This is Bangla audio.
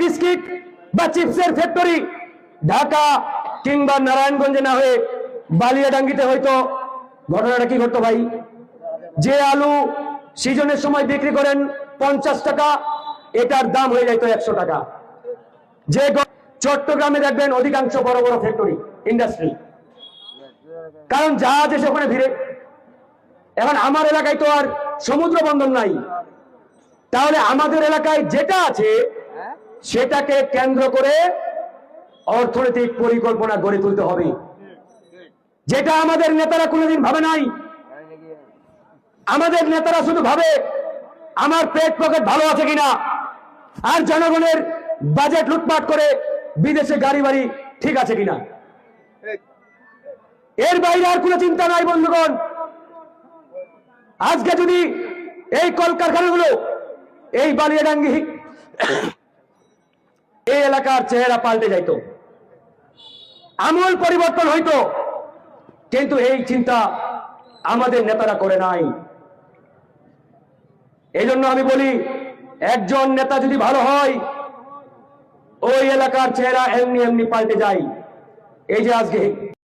বিস্কিট বা চিপসের ফ্যাক্টরি ঢাকা কিংবা নারায়ণগঞ্জে না হয়ে বালিয়াডাঙ্গিতে হয়তো ঘটনাটা কি ঘটতো ভাই? যে আলু সিজনের সময় বিক্রি করেন পঞ্চাশ টাকা, এটার দাম হয়ে যাইতো একশো টাকা। যে চট্টগ্রামে দেখবেন অধিকাংশ বড় বড় ফ্যাক্টরি ইন্ডাস্ট্রি কারণ জাহাজ এসে ওখানে ভিড়ে। এখন আমার এলাকায় তো আর সমুদ্র বন্দর নাই। তাহলে আমাদের এলাকায় যেটা আছে সেটাকে কেন্দ্র করে অর্থনৈতিক পরিকল্পনা গড়ে তুলতে হবে। যেটা আমাদের নেতারা কোনোদিন ভাবে নাই। আমাদের নেতারা শুধু ভাবে, আমার পেট পকেট ভালো আছে কিনা। আর জনগণের বাজেট লুটপাট করে বিদেশে গাড়ি বাড়ি ঠিক আছে কিনা। এর বাইরে আর কোনো চিন্তা নাই, বন্ধুগণ। আজকে যদি এই কলকারখানাগুলো, এই বালিয়াডাঙ্গি এই এলাকার চেহারা পাল্টে যাইতো। আমূল পরিবর্তন হইতো। কিন্তু এই চিন্তা আমাদের নেতারা করে নাই। এই জন্য আমি বলি, একজন নেতা যদি ভালো হয়, ওই এলাকার চেহারা এমনি এমনি পাল্টে যায়। এই যে আজকে